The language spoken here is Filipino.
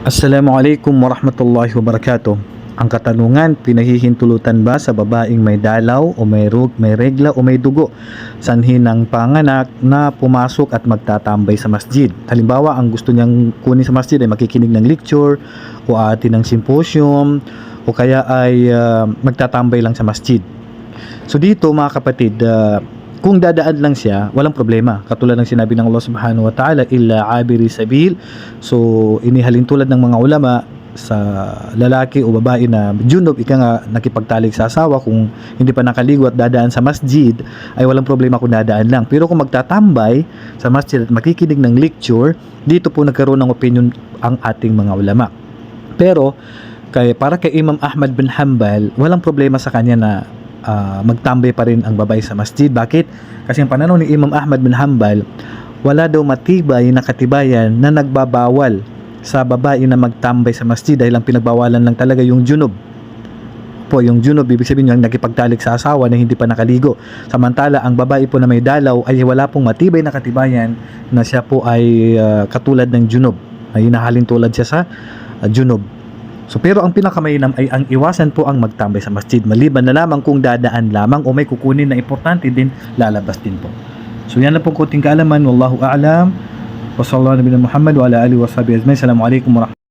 Assalamualaikum warahmatullahi wabarakatuh. Ang katanungan, pinahihintulutan ba sa babaeng may dalaw o may, rug, may regla o may dugo sanhi ng panganak na pumasok at magtatambay sa masjid? Halimbawa, ang gusto niyang kunin sa masjid ay makikinig ng lecture o atin ng symposium o kaya ay ah, magtatambay lang sa masjid. So dito mga kapatid, ah, kung dadaan lang siya, walang problema. Katulad ng sinabi ng Allah Subhanahu wa Ta'ala, illa abiri sabil. So inihalin tulad ng mga ulama sa lalaki o babae na junub, ika nga nakipagtalik sa asawa kung hindi pa nakaligo at dadaan sa masjid, ay walang problema kung dadaan lang. Pero kung magtatambay sa masjid at makikinig ng lecture, dito po nagkaroon ng opinion ang ating mga ulama. Pero kay para kay Imam Ahmad bin Hanbal, walang problema sa kanya na ah, magtambay pa rin ang babae sa masjid. Bakit? Kasi ang pananaw ni Imam Ahmad bin Hanbal, wala daw matibay na katibayan na nagbabawal sa babae na magtambay sa masjid dahil ang pinagbawalan lang talaga yung junub. Po, yung junub, ibig sabihin yung nakipagtalik sa asawa na hindi pa nakaligo. Samantala, ang babae po na may dalaw ay wala pong matibay na katibayan na siya po ay ah, katulad ng junub. Ay hinahalin tulad siya sa ah, junub. So pero ang pinakamainam ay ang iwasan po ang magtambay sa masjid maliban na lamang kung dadaan lamang o may kukunin na importante din lalabas din po. So yan na po kunting kaalaman wallahu a'lam wa sallallahu nabiyana Muhammad wa ala alihi wa sahbihi ajma'in. Assalamu alaikum wa